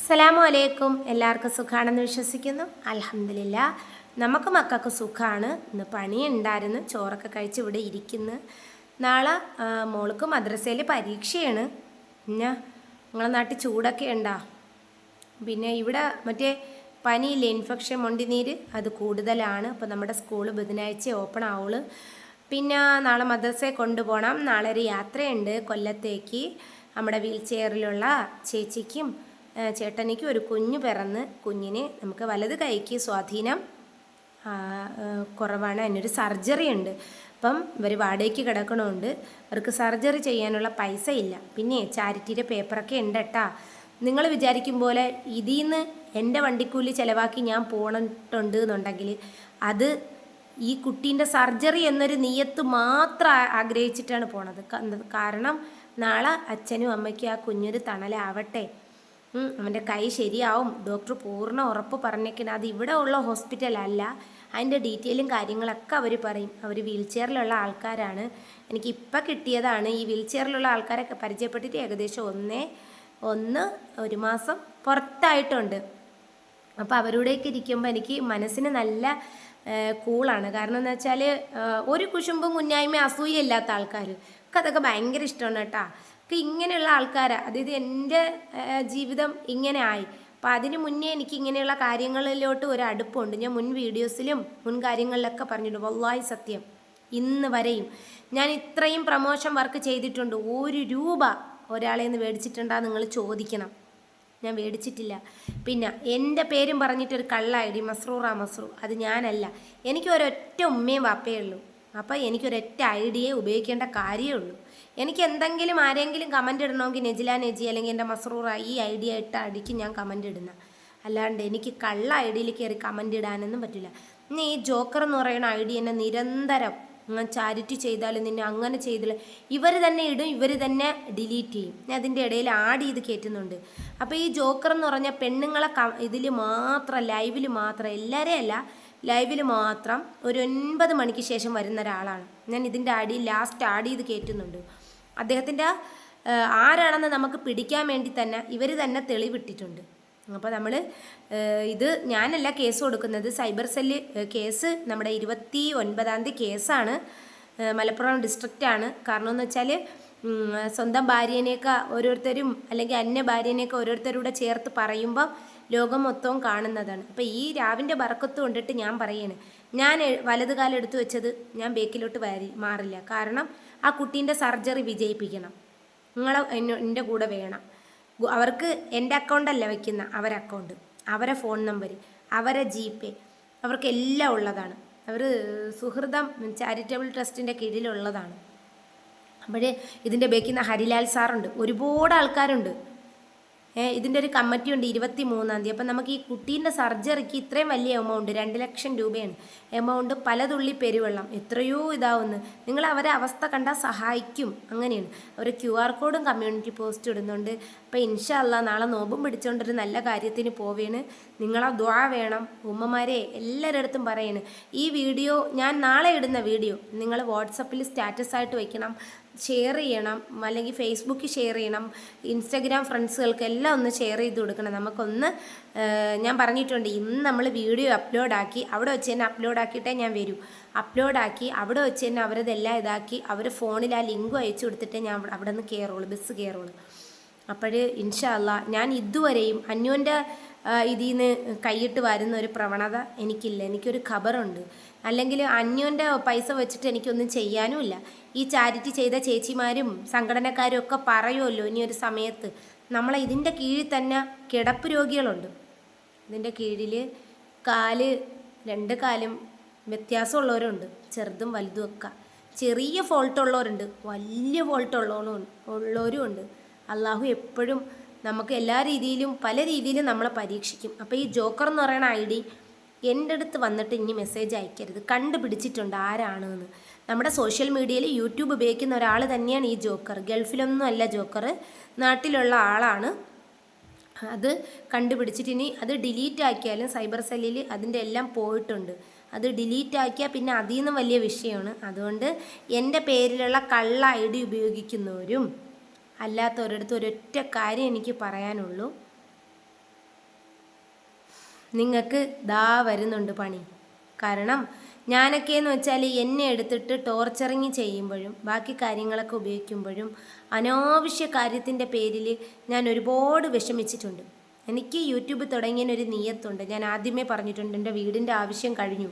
അസ്സലാമു അലൈക്കും എല്ലാവർക്കും സുഖാണെന്ന് വിശ്വസിക്കുന്നു. അലഹമില്ല നമുക്ക് മക്കൾക്ക് സുഖമാണ് ഇന്ന് പണിയുണ്ടായിരുന്നു ചോറൊക്കെ കഴിച്ച് ഇവിടെ ഇരിക്കുന്നു. നാളെ മോൾക്ക് മദ്രസയിൽ പരീക്ഷയാണ്. പിന്നെ നിങ്ങളെ നാട്ടിൽ ചൂടൊക്കെ ഉണ്ടോ പിന്നെ ഇവിടെ മറ്റേ പനിയില്ല ഇൻഫെക്ഷൻ മൊണ്ടിനീര്? അത് കൂടുതലാണ്. അപ്പോൾ നമ്മുടെ സ്കൂൾ ബുധനാഴ്ച ഓപ്പൺ ആവുള്ളൂ. പിന്നെ നാളെ മദ്രസയെ കൊണ്ടുപോകണം നാളെ ഒരു യാത്രയുണ്ട് കൊല്ലത്തേക്ക്. നമ്മുടെ വീൽ ചെയറിലുള്ള ചേച്ചിക്കും ചേട്ടനിക്കും ഒരു കുഞ്ഞ് പിറന്ന് കുഞ്ഞിനെ നമുക്ക് വലത് കൈക്ക് സ്വാധീനം കുറവാണ്. അതിനൊരു സർജറി ഉണ്ട്. അപ്പം ഇവർ വാടകയ്ക്ക് കിടക്കണമുണ്ട് അവർക്ക് സർജറി ചെയ്യാനുള്ള പൈസ ഇല്ല. പിന്നെ ചാരിറ്റിയുടെ പേപ്പറൊക്കെ ഉണ്ട് കേട്ടാ നിങ്ങൾ വിചാരിക്കും പോലെ ഇതിൽ നിന്ന് എന്റെ വണ്ടിക്കൂലി ചിലവാക്കി ഞാൻ പോണിട്ടുണ്ട് എന്നുണ്ടെങ്കിൽ അത് ഈ കുട്ടീന്റെ സർജറി എന്നൊരു നീയത്ത് മാത്രം ആഗ്രഹിച്ചിട്ടാണ് പോണത്. കാരണം നാളെ അച്ഛനും അമ്മയ്ക്കും ആ കുഞ്ഞൊരു തണലാവട്ടെ. അവന്റെ കൈ ശരിയാവും. ഡോക്ടർ പൂർണ ഉറപ്പ് പറഞ്ഞേക്കണം. അത് ഇവിടെ ഉള്ള ഹോസ്പിറ്റലല്ല അതിന്റെ ഡീറ്റെയിലും കാര്യങ്ങളൊക്കെ അവർ പറയും. അവർ വീൽ ചെയറിലുള്ള ആൾക്കാരാണ്. എനിക്ക് ഇപ്പം കിട്ടിയതാണ്. ഈ വീൽ ചെയറിലുള്ള ആൾക്കാരൊക്കെ പരിചയപ്പെട്ടിട്ട് ഏകദേശം ഒന്നേ ഒന്ന് ഒരു മാസം പുറത്തായിട്ടുണ്ട്. അപ്പോൾ അവരോടേക്ക് ഇരിക്കുമ്പോൾ എനിക്ക് മനസ്സിന് നല്ല കൂളാണ്. കാരണം എന്ന് വെച്ചാൽ ഒരു കുശുമ്പും കുഞ്ഞായ്മ അസൂയയില്ലാത്ത ആൾക്കാർ അതൊക്കെ ഭയങ്കര ഇഷ്ടമാണ് കേട്ടോ. ഒക്കെ ഇങ്ങനെയുള്ള ആൾക്കാരാണ് അതായത് എന്റെ ജീവിതം ഇങ്ങനെ ആയി അപ്പം അതിന് മുന്നേ എനിക്ക് ഇങ്ങനെയുള്ള കാര്യങ്ങളിലോട്ട് ഒരു അടുപ്പമുണ്ട് ഞാൻ മുൻ വീഡിയോസിലും മുൻ കാര്യങ്ങളിലൊക്കെ പറഞ്ഞിട്ടുണ്ട്. വല്ലായി സത്യം. ഇന്ന് വരെയും. ഞാൻ ഇത്രയും പ്രമോഷൻ വർക്ക് ചെയ്തിട്ടുണ്ട്. ഒരു രൂപ ഒരാളെ നിന്ന് മേടിച്ചിട്ടുണ്ടാ നിങ്ങൾ ചോദിക്കണം. ഞാൻ മേടിച്ചിട്ടില്ല. പിന്നെ എന്റെ പേരും പറഞ്ഞിട്ടൊരു കള്ള ഐ ഡി മസ്രൂറ മസ്രൂ അത് ഞാനല്ല. എനിക്ക് ഒരൊറ്റ ഉമ്മയും വാപ്പയേ ഉള്ളൂ. അപ്പോൾ എനിക്കൊരൊറ്റ ഐ ഡിയെ ഉപയോഗിക്കേണ്ട കാര്യമേ ഉള്ളൂ. എനിക്ക് എന്തെങ്കിലും ആരെങ്കിലും കമന്റ് ഇടണമെങ്കിൽ നെജില നെജി അല്ലെങ്കിൽ എന്റെ മസറൂറായി ഈ ഐഡിയ ഇട്ട അടിക്ക് ഞാൻ കമന്റ് ഇടുന്ന. അല്ലാണ്ട് എനിക്ക് കള്ള ഐ ഡിയിൽ കയറി കമന്റ് ഇടാനൊന്നും പറ്റില്ല. ഇനി ഈ ജോക്കർ എന്ന് പറയുന്ന ഐ ഡി എന്നെ നിരന്തരം ചാരിറ്റി ചെയ്താലും നിന്നെ അങ്ങനെ ചെയ്തില്ല. ഇവർ തന്നെ ഇടും ഇവർ തന്നെ ഡിലീറ്റ് ചെയ്യും. അതിന്റെ ഇടയിൽ ആഡ് ചെയ്ത് കയറ്റുന്നുണ്ട് അപ്പോൾ ഈ ജോക്കർ എന്ന് പറഞ്ഞാൽ പെണ്ണുങ്ങളെ ഇതിൽ മാത്രം ലൈവിൽ മാത്രം എല്ലാവരെയും അല്ല ലൈവിൽ മാത്രം ഒരു ഒൻപത് മണിക്ക് ശേഷം വരുന്ന ഒരാളാണ്. ഞാൻ ഇതിന്റെ അടി ലാസ്റ്റ് ആഡ് ചെയ്ത് കയറ്റുന്നുണ്ട് അദ്ദേഹത്തിന്റെ ആരാണെന്ന് നമുക്ക് പിടിക്കാൻ വേണ്ടി തന്നെ ഇവർ തന്നെ തെളിവിട്ടിട്ടുണ്ട്. അപ്പോൾ നമ്മൾ ഇത് ഞാനല്ല കേസ് കൊടുക്കുന്നത്. സൈബർ സെല്ല് കേസ് നമ്മുടെ ഇരുപത്തി ഒൻപതാം തീയതി കേസാണ്. മലപ്പുറം ഡിസ്ട്രിക്റ്റാണ് കാരണം എന്ന് വെച്ചാൽ സ്വന്തം ഭാര്യനെയൊക്കെ ഓരോരുത്തരും അല്ലെങ്കിൽ അന്യ ഭാര്യനെയൊക്കെ ഓരോരുത്തരൂടെ ചേർത്ത് പറയുമ്പോൾ ലോകം മൊത്തവും കാണുന്നതാണ്. അപ്പോൾ ഈ രാവിന്റെ ബറക്കത്ത് കൊണ്ടിട്ട് ഞാൻ പറയാണ് ഞാൻ വലത് കാലം എടുത്തു വെച്ചത് ഞാൻ ബേക്കിലോട്ട് വരി മാറില്ല. കാരണം ആ കുട്ടീന്റെ സർജറി വിജയിപ്പിക്കണം. നിങ്ങൾ എന്റെ കൂടെ വേണം. അവർക്ക് എന്റെ അക്കൗണ്ടല്ല വയ്ക്കുന്ന അവരെ അക്കൗണ്ട് അവരെ ഫോൺ നമ്പർ അവരെ ജി പേ അവർക്ക് എല്ലാം ഉള്ളതാണ്. അവർ സുഹൃതം ചാരിറ്റബിൾ ട്രസ്റ്റിന്റെ കീഴിലുള്ളതാണ്. അപ്പോൾ ഇതിന്റെ ബേക്കിൽ നിന്ന് ഹരിലാൽ സാറുണ്ട്. ഒരുപാട് ആൾക്കാരുണ്ട്. ഇതിന്റെ ഒരു കമ്മിറ്റി ഉണ്ട് ഇരുപത്തി മൂന്നാം തീയതി. അപ്പം നമുക്ക് ഈ കുട്ടീന്റെ സർജറിക്ക് ഇത്രയും വലിയ എമൗണ്ട് രണ്ട് ലക്ഷം രൂപയാണ്. എമൗണ്ട് പലതുള്ളി പെരുവെള്ളം. എത്രയോ ഇതാവുന്നു. നിങ്ങൾ അവരെ അവസ്ഥ കണ്ടാൽ സഹായിക്കും. അങ്ങനെയാണ്. അവർ ക്യു ആർ കോഡും കമ്മ്യൂണിറ്റി പോസ്റ്റ് ഇടുന്നുണ്ട്. അപ്പോൾ ഇൻഷല്ല നാളെ നോമ്പും പിടിച്ചുകൊണ്ടൊരു നല്ല കാര്യത്തിന് പോവേണ്. നിങ്ങളെ ദ്വാ വേണം. ഉമ്മമാരെ എല്ലാവരുടെ അടുത്തും പറയണ്. ഈ വീഡിയോ ഞാൻ നാളെ ഇടുന്ന വീഡിയോ നിങ്ങൾ വാട്സപ്പിൽ സ്റ്റാറ്റസ് ആയിട്ട് വെക്കണം. ഷെയർ ചെയ്യണം അല്ലെങ്കിൽ ഫേസ്ബുക്കിൽ ഷെയർ ചെയ്യണം ഇൻസ്റ്റാഗ്രാം ഫ്രണ്ട്സുകൾക്ക് എല്ലാം ഒന്ന് ഷെയർ ചെയ്ത് കൊടുക്കണം. നമുക്കൊന്ന് ഞാൻ പറഞ്ഞിട്ടുണ്ട് ഇന്ന് നമ്മൾ വീഡിയോ അപ്ലോഡാക്കി അവിടെ വെച്ച് തന്നെ അപ്ലോഡ് ആക്കിയിട്ടേ ഞാൻ വരൂ. അപ്ലോഡാക്കി അവിടെ വെച്ച് തന്നെ അവരതെല്ലാം ഇതാക്കി അവർ ഫോണിൽ ആ ലിങ്കും അയച്ചു കൊടുത്തിട്ടേ ഞാൻ അവിടെ നിന്ന് കയറുള്ളൂ ബസ് കയറുള്ളൂ അപ്പോൾ ഇൻഷാല്ല ഞാൻ ഇതുവരെയും അന്യോന്റെ ഇതിൽ നിന്ന് കൈയിട്ട് വരുന്ന ഒരു പ്രവണത എനിക്കില്ല. എനിക്കൊരു ഖബറുണ്ട്. അല്ലെങ്കിൽ അന്യോന്റെ പൈസ വെച്ചിട്ട് എനിക്കൊന്നും ചെയ്യാനുമില്ല. ഈ ചാരിറ്റി ചെയ്ത ചേച്ചിമാരും സംഘടനക്കാരും ഒക്കെ പറയുമല്ലോ ഒരു സമയത്ത്. നമ്മളെ ഇതിന്റെ കീഴിൽ തന്നെ കിടപ്പ് രോഗികളുണ്ട്. ഇതിന്റെ കീഴിൽ കാൽ രണ്ട് കാലും വ്യത്യാസമുള്ളവരുണ്ട് ചെറുതും വലുതും ഒക്കെ. ചെറിയ ഫോൾട്ട് ഉള്ളവരുണ്ട് വലിയ ഫോൾട്ട് ഉള്ളവരും ഉള്ളവരും ഉണ്ട്. അള്ളാഹു എപ്പോഴും നമുക്ക് എല്ലാ രീതിയിലും പല രീതിയിലും നമ്മളെ പരീക്ഷിക്കും. അപ്പോൾ ഈ ജോക്കർ എന്ന് പറയുന്ന ഐ ഡി എന്റെ അടുത്ത് വന്നിട്ട് ഇനി മെസ്സേജ് അയക്കരുത്. കണ്ടുപിടിച്ചിട്ടുണ്ട് ആരാണെന്ന്. നമ്മുടെ സോഷ്യൽ മീഡിയയിൽ യൂട്യൂബ് ഉപയോഗിക്കുന്ന ഒരാൾ തന്നെയാണ് ഈ ജോക്കർ ഗൾഫിലൊന്നും അല്ല ജോക്കർ നാട്ടിലുള്ള ആളാണ്. അത് കണ്ടുപിടിച്ചിട്ട് ഇനി അത് ഡിലീറ്റ് ആക്കിയാലും സൈബർ സെല്ലിൽ അതിന്റെ എല്ലാം പോയിട്ടുണ്ട്. അത് ഡിലീറ്റ് ആക്കിയാൽ പിന്നെ അതിൽ നിന്നും വലിയ വിഷയമാണ്. അതുകൊണ്ട് എന്റെ പേരിലുള്ള കള്ള ഐ ഡി ഉപയോഗിക്കുന്നവരും അല്ലാത്തവരടുത്ത് ഒരൊറ്റ കാര്യം എനിക്ക് പറയാനുള്ളൂ. നിങ്ങൾക്ക് ദാ വരുന്നുണ്ട് പണി. കാരണം ഞാനൊക്കെ എന്ന് വെച്ചാൽ എന്നെ എടുത്തിട്ട് ടോർച്ചറിങ് ചെയ്യുമ്പോഴും ബാക്കി കാര്യങ്ങളൊക്കെ ഉപയോഗിക്കുമ്പോഴും അനാവശ്യ കാര്യത്തിന്റെ പേരിൽ ഞാൻ ഒരുപാട് വിഷമിച്ചിട്ടുണ്ട്. എനിക്ക് യൂട്യൂബ് തുടങ്ങിയതിനൊരു നീയത്തുണ്ട് ഞാൻ ആദ്യമേ പറഞ്ഞിട്ടുണ്ട് എന്റെ വീടിന്റെ ആവശ്യം കഴിഞ്ഞു.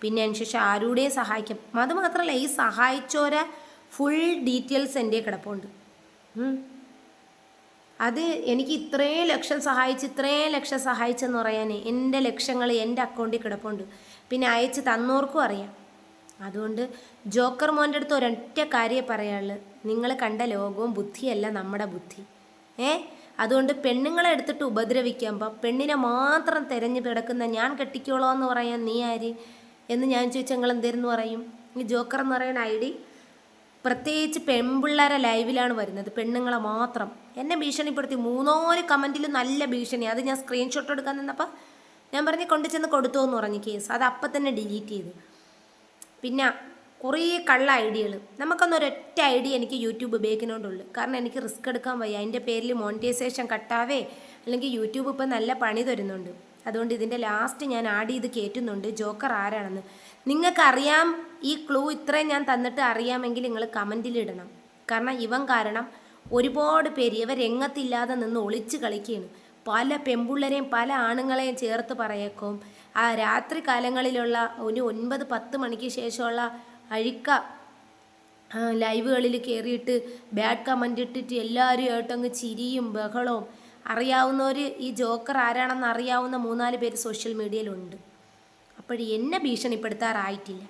പിന്നെ അതിനുശേഷം ആരുടെയും സഹായിക്കാം. അതുമാത്രമല്ല ഈ സഹായിച്ചോരെ ഫുൾ ഡീറ്റെയിൽസ് എന്റെ കിടപ്പുണ്ട്. അത് എനിക്ക് ഇത്രയും ലക്ഷം സഹായിച്ച് ഇത്രയും ലക്ഷം സഹായിച്ചെന്ന് പറയാൻ എന്റെ ലക്ഷങ്ങൾ എന്റെ അക്കൗണ്ടിൽ കിടപ്പുണ്ട്. പിന്നെ അയച്ച് തന്നോർക്കും അറിയാം. അതുകൊണ്ട് ജോക്കർ മോന്റെ അടുത്ത് ഒരൊറ്റ കാര്യം പറയാനുള്ളത് നിങ്ങൾ കണ്ട ലോകവും ബുദ്ധിയല്ല നമ്മുടെ ബുദ്ധി. ഏ? അതുകൊണ്ട് പെണ്ണുങ്ങളെ എടുത്തിട്ട് ഉപദ്രവിക്കുമ്പോൾ പെണ്ണിനെ മാത്രം തിരഞ്ഞു കിടക്കുന്ന ഞാൻ കെട്ടിക്കോളോ എന്ന് പറയാൻ നീ ആര്? എന്ന് ഞാൻ ചോദിച്ചാൽ നിങ്ങൾ എന്തേരെന്ന് പറയും? ഈ ജോക്കർ എന്ന് പറയുന്ന ഐ ഡി പ്രത്യേകിച്ച് പെൺപിള്ളേരെ ലൈവിലാണ് വരുന്നത്. പെണ്ണുങ്ങളെ മാത്രം. എന്നെ ഭീഷണിപ്പെടുത്തി മൂന്നോര് കമന്റിൽ നല്ല ഭീഷണി. അത് ഞാൻ സ്ക്രീൻഷോട്ട് എടുക്കാൻ നിന്നപ്പോൾ ഞാൻ പറഞ്ഞ് കൊണ്ടു ചെന്ന് കൊടുത്തു എന്ന് പറഞ്ഞു കേസ്. അത് അപ്പം തന്നെ ഡിലീറ്റ് ചെയ്തു. പിന്നെ കുറേ കള്ള ഐഡിയകൾ നമുക്കൊന്നും ഒറ്റ ഐഡിയ എനിക്ക് യൂട്യൂബ് ഉപയോഗിക്കുന്നതുകൊണ്ടുള്ളൂ കാരണം എനിക്ക് റിസ്ക് എടുക്കാൻ വയ്യ. അതിന്റെ പേരിൽ മോണിറ്റൈസേഷൻ കട്ടാവേ അല്ലെങ്കിൽ യൂട്യൂബ് ഇപ്പം നല്ല പണി തരുന്നുണ്ട്. അതുകൊണ്ട് ഇതിന്റെ ലാസ്റ്റ് ഞാൻ ആഡ് ചെയ്ത് കയറ്റുന്നുണ്ട് ജോക്കർ ആരാണെന്ന്. നിങ്ങൾക്കറിയാം ഈ ക്ലൂ ഇത്രയും ഞാൻ തന്നിട്ട് അറിയാമെങ്കിൽ നിങ്ങൾ കമന്റിലിടണം കാരണം ഇവൻ കാരണം ഒരുപാട് പേര് ഇവ രംഗത്തില്ലാതെ നിന്ന് ഒളിച്ച് കളിക്കുകയാണ് പല പെമ്പുള്ളരെയും പല ആണുങ്ങളെയും ചേർത്ത് പറയേക്കും. ആ രാത്രി കാലങ്ങളിലുള്ള ഒരു ഒൻപത് പത്ത് മണിക്ക് ശേഷമുള്ള അഴിക്ക ലൈവുകളിൽ കയറിയിട്ട് ബാഡ് കമന്റ് ഇട്ടിട്ട് എല്ലാവരും ആയിട്ടങ്ങ് ചിരിയും ബഹളവും. അറിയാവുന്നവർ ഈ ജോക്കർ ആരാണെന്ന് അറിയാവുന്ന മൂന്നാൽ പേര് സോഷ്യൽ മീഡിയയിലുണ്ട് അപ്പോൾ എന്നെ ഭീഷണിപ്പെടുത്താറായിട്ടില്ല.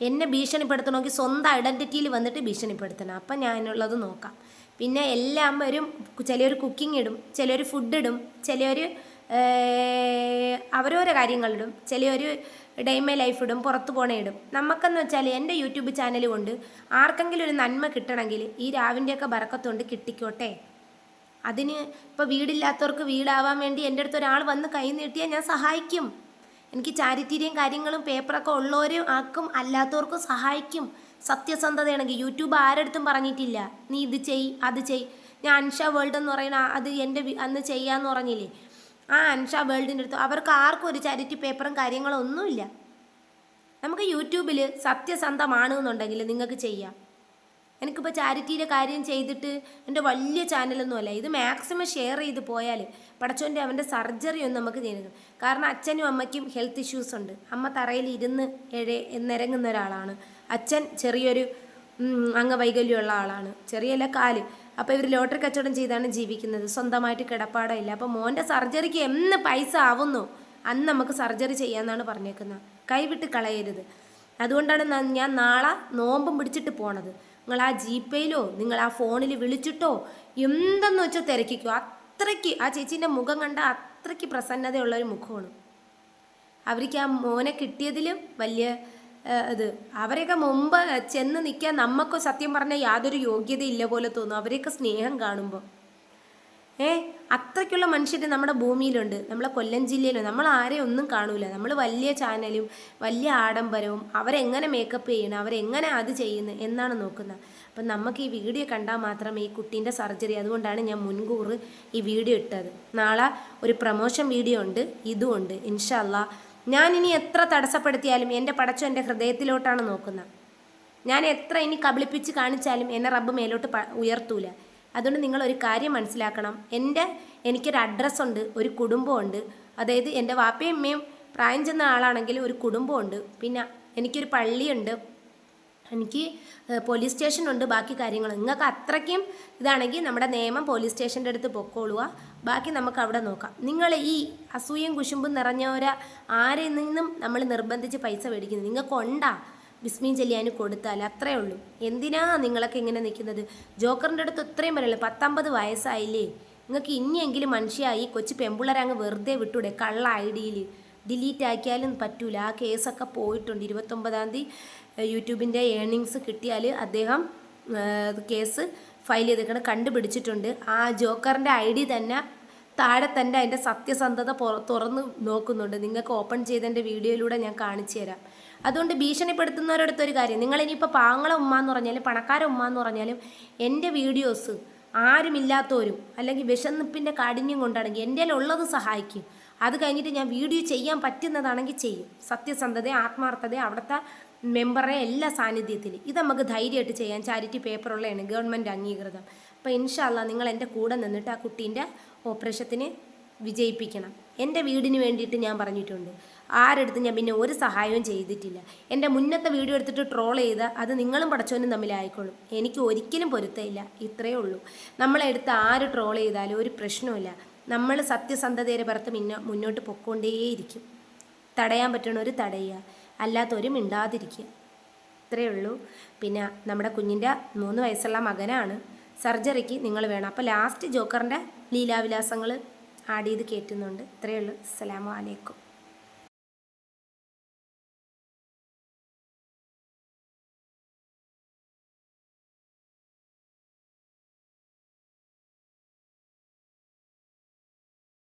എന്നെ ഭീഷണിപ്പെടുത്തണമെങ്കിൽ സ്വന്തം ഐഡന്റിറ്റിയിൽ വന്നിട്ട് ഭീഷണിപ്പെടുത്തണം. അപ്പം ഞാനുള്ളത് നോക്കാം. പിന്നെ എല്ലാവരും ചിലർ കുക്കിംഗ് ഇടും ചിലർ ഫുഡ് ഇടും ചിലർ അവരോരോ കാര്യങ്ങളിടും ചിലർ ഡൈമേ ലൈഫ് ഇടും പുറത്ത് പോണേ ഇടും. നമുക്കെന്ന് വെച്ചാൽ എന്റെ യൂട്യൂബ് ചാനൽ കൊണ്ട് ആർക്കെങ്കിലും ഒരു നന്മ കിട്ടണമെങ്കിൽ ഈ രാവിന്റെയൊക്കെ ബറക്കത്തുകൊണ്ട് കിട്ടിക്കോട്ടെ. അതിന് ഇപ്പോൾ വീടില്ലാത്തവർക്ക് വീടാവാൻ വേണ്ടി എന്റെ അടുത്ത് ഒരാൾ വന്ന് കൈ നീട്ടിയാൽ ഞാൻ സഹായിക്കും. എനിക്ക് ചാരിറ്റിയുടെയും കാര്യങ്ങളും പേപ്പറൊക്കെ ഉള്ളവരും ആക്കും അല്ലാത്തവർക്കും സഹായിക്കും. സത്യസന്ധതയാണെങ്കിൽ യൂട്യൂബ് ആരെടുത്തും പറഞ്ഞിട്ടില്ല. നീ ഇത് ചെയ് അത് ചെയ്. ഞാൻ അൻഷ വേൾഡ് എന്ന് പറയുന്ന അത് എന്റെ അന്ന് ചെയ്യാന്ന് പറഞ്ഞില്ലേ? ആ അൻഷ വേൾഡിന്റെ അടുത്ത് അവർക്ക് ആർക്കും ഒരു ചാരിറ്റി പേപ്പറും കാര്യങ്ങളും ഒന്നുമില്ല. നമുക്ക് യൂട്യൂബിൽ സത്യസന്ധമാണ് എന്നുണ്ടെങ്കിൽ നിങ്ങൾക്ക് ചെയ്യാം. എനിക്കിപ്പോൾ ചാരിറ്റിയുടെ കാര്യം ചെയ്തിട്ട് എന്റെ വലിയ ചാനലൊന്നുമല്ല ഇത് മാക്സിമം ഷെയർ ചെയ്ത് പോയാൽ പടച്ചോന്റെ അവന്റെ സർജറി ഒന്നും നമുക്ക് ചെയ്യണം കാരണം അച്ഛനും അമ്മയ്ക്കും ഹെൽത്ത് ഇഷ്യൂസ് ഉണ്ട്. അമ്മ തറയിൽ ഇരുന്ന് എഴെ നിരങ്ങുന്ന ഒരാളാണ്. അച്ഛൻ ചെറിയൊരു അംഗവൈകല്യമുള്ള ആളാണ്. ചെറിയല്ല കാൽ. അപ്പോൾ ഇവർ ലോട്ടറി കച്ചവടം ചെയ്താണ് ജീവിക്കുന്നത്. സ്വന്തമായിട്ട് കിടപ്പാടമില്ല. അപ്പോൾ മോന്റെ സർജറിക്ക് എന്ന് പൈസ ആവുന്നു അന്ന് നമുക്ക് സർജറി ചെയ്യാമെന്നാണ് പറഞ്ഞേക്കുന്നത്. കൈവിട്ട് കളയരുത്. അതുകൊണ്ടാണ് ഞാൻ നാളെ നോമ്പും പിടിച്ചിട്ട് പോണത്. നിങ്ങൾ ആ ജിപേയിലോ നിങ്ങൾ ആ ഫോണിൽ വിളിച്ചിട്ടോ എന്തെന്ന് വെച്ചാൽ തിരക്കിക്കോ. അത്രയ്ക്ക് ആ ചേച്ചീന്റെ മുഖം കണ്ട അത്രയ്ക്ക് പ്രസന്നതയുള്ള ഒരു മുഖമാണ്. അവർക്ക് ആ മോനെ കിട്ടിയതിലും വലിയ ഇത് അവരെയൊക്കെ മുമ്പ് ചെന്ന് നിൽക്കാൻ നമുക്ക് സത്യം പറഞ്ഞാൽ യാതൊരു യോഗ്യതയില്ല പോലെ തോന്നും. അവരെയൊക്കെ സ്നേഹം കാണുമ്പോൾ ഏ അത്രയ്ക്കുള്ള മനുഷ്യർ നമ്മുടെ ഭൂമിയിലുണ്ട്. നമ്മളെ കൊല്ലം ജില്ലയിലും നമ്മൾ ആരെയും ഒന്നും കാണൂല. നമ്മൾ വലിയ ചാനലും വലിയ ആഡംബരവും അവരെങ്ങനെ മേക്കപ്പ് ചെയ്യണം അവരെങ്ങനെ അത് ചെയ്യുന്നു എന്നാണ് നോക്കുന്നത് അപ്പം നമുക്ക് ഈ വീഡിയോ കണ്ടാൽ മാത്രമേ ഈ കുട്ടീന്റെ സർജറി അതുകൊണ്ടാണ് ഞാൻ മുൻകൂർ ഈ വീഡിയോ ഇട്ടത്. നാളെ ഒരു പ്രമോഷൻ വീഡിയോ ഉണ്ട്. ഇതും ഉണ്ട്. ഇൻഷല്ല ഞാൻ ഇനി എത്ര തടസ്സപ്പെടുത്തിയാലും എന്റെ പടച്ചോ എന്റെ ഹൃദയത്തിലോട്ടാണ് നോക്കുന്നത് ഞാൻ എത്ര ഇനി കബളിപ്പിച്ച് കാണിച്ചാലും എന്നെ റബ്ബ് മേലോട്ട് ഉയർത്തൂല. അതുകൊണ്ട് നിങ്ങൾ ഒരു കാര്യം മനസ്സിലാക്കണം. എന്റെ എനിക്കൊരു അഡ്രസ്സുണ്ട് ഒരു കുടുംബമുണ്ട്. അതായത് എന്റെ വാപ്പയും അമ്മയും പ്രായം ചെന്ന ആളാണെങ്കിൽ ഒരു കുടുംബമുണ്ട്. പിന്നെ എനിക്കൊരു പള്ളിയുണ്ട്. എനിക്ക് പോലീസ് സ്റ്റേഷനുണ്ട്. ബാക്കി കാര്യങ്ങൾ നിങ്ങൾക്ക് അത്രയ്ക്കും ഇതാണെങ്കിൽ നമ്മുടെ നിയമം പോലീസ് സ്റ്റേഷന്റെ അടുത്ത് പൊക്കോളുക. ബാക്കി നമുക്ക് അവിടെ നോക്കാം. നിങ്ങൾ ഈ അസൂയയും കുശുമ്പും നിറഞ്ഞവരെ ആരെ നിന്നും നമ്മൾ നിർബന്ധിച്ച് പൈസ മേടിക്കുന്നത് നിങ്ങൾക്ക് ഉണ്ടാ ബിസ്മീൻ ചെല്ലിയാന് കൊടുത്താൽ അത്രേ ഉള്ളൂ. എന്തിനാ നിങ്ങളൊക്കെ ഇങ്ങനെ നിൽക്കുന്നത്? ജോക്കറിന്റെ അടുത്ത് ഇത്രയും പറയല്ലോ പത്തൊമ്പത് വയസ്സായില്ലേ? നിങ്ങൾക്ക് ഇനിയെങ്കിലും മനുഷ്യയായി കൊച്ചു പെമ്പിളരങ്ങ് വെറുതെ വിട്ടൂടെ കള്ള ഐ ഡിയിൽ ഡിലീറ്റ് ആക്കിയാലും പറ്റൂല. ആ കേസൊക്കെ പോയിട്ടുണ്ട്. ഇരുപത്തൊമ്പതാം തീയതി യൂട്യൂബിന്റെ ഏണിങ്സ് കിട്ടിയാൽ അദ്ദേഹം കേസ് ഫയൽ ചെയ്തേക്കണം കണ്ടുപിടിച്ചിട്ടുണ്ട്. ആ ജോക്കറിന്റെ ഐ ഡി തന്നെ താഴെ തന്നെ അതിന്റെ സത്യസന്ധത തുറന്ന് നോക്കുന്നുണ്ട്. നിങ്ങൾക്ക് ഓപ്പൺ ചെയ്തതിന്റെ വീഡിയോയിലൂടെ ഞാൻ കാണിച്ചു തരാം. അതുകൊണ്ട് ഭീഷണിപ്പെടുത്തുന്നവരടുത്ത് ഒരു കാര്യം. നിങ്ങൾ ഇനിയിപ്പോൾ പാങ്ങള ഉമ്മ എന്ന് പറഞ്ഞാലും പണക്കാര ഉമ്മ എന്ന് പറഞ്ഞാലും എന്റെ വീഡിയോസ് ആരുമില്ലാത്തവരും അല്ലെങ്കിൽ വിശന്നിപ്പിന്റെ കാഠിന്യം കൊണ്ടാണെങ്കിൽ എന്റെ ഉള്ളത് സഹായിക്കും. അത് കഴിഞ്ഞിട്ട് ഞാൻ വീഡിയോ ചെയ്യാൻ പറ്റുന്നതാണെങ്കിൽ ചെയ്യും. സത്യസന്ധത ആത്മാർത്ഥത അവിടുത്തെ മെമ്പറെ എല്ലാ സാന്നിധ്യത്തിൽ. ഇത് നമുക്ക് ധൈര്യമായിട്ട് ചെയ്യാൻ ചാരിറ്റി പേപ്പറുള്ളതാണ് ഗവൺമെന്റ് അംഗീകൃതം. അപ്പോൾ ഇൻഷാല്ല നിങ്ങൾ എന്റെ കൂടെ നിന്നിട്ട് ആ കുട്ടീന്റെ ഓപ്പറേഷത്തിന് വിജയിപ്പിക്കണം. എന്റെ വീടിന് വേണ്ടിയിട്ട് ഞാൻ പറഞ്ഞിട്ടുണ്ട്. ആരെടുത്ത് ഞാൻ പിന്നെ ഒരു സഹായവും ചെയ്തിട്ടില്ല. എന്റെ മുന്നത്തെ വീഡിയോ എടുത്തിട്ട് ട്രോൾ ചെയ്ത് അത് നിങ്ങളും പടച്ചവനും തമ്മിലായിക്കോളും എനിക്ക് ഒരിക്കലും പൊരുത്തമില്ല. ഇത്രയേ ഉള്ളൂ. നമ്മളെടുത്ത് ആര് ട്രോൾ ചെയ്താലും ഒരു പ്രശ്നമില്ല നമ്മൾ സത്യസന്ധതയുടെ പുറത്ത് മുന്നോ മുന്നോട്ട് പൊക്കോണ്ടേയിരിക്കും തടയാൻ പറ്റണവർ തടയുക ഒരു മിണ്ടാതിരിക്കുക. ഇത്രയേ ഉള്ളൂ. പിന്നെ നമ്മുടെ കുഞ്ഞിന്റെ മൂന്ന് വയസ്സുള്ള മകനാണ്. സർജറിക്ക് നിങ്ങൾ വേണം. അപ്പോൾ ലാസ്റ്റ് ജോക്കറിന്റെ ലീലാവിലാസങ്ങൾ ആഡ് ചെയ്ത് കയറ്റുന്നുണ്ട് ഇത്രയേ ഉള്ളൂ. അസ്സാം അലൈക്കും.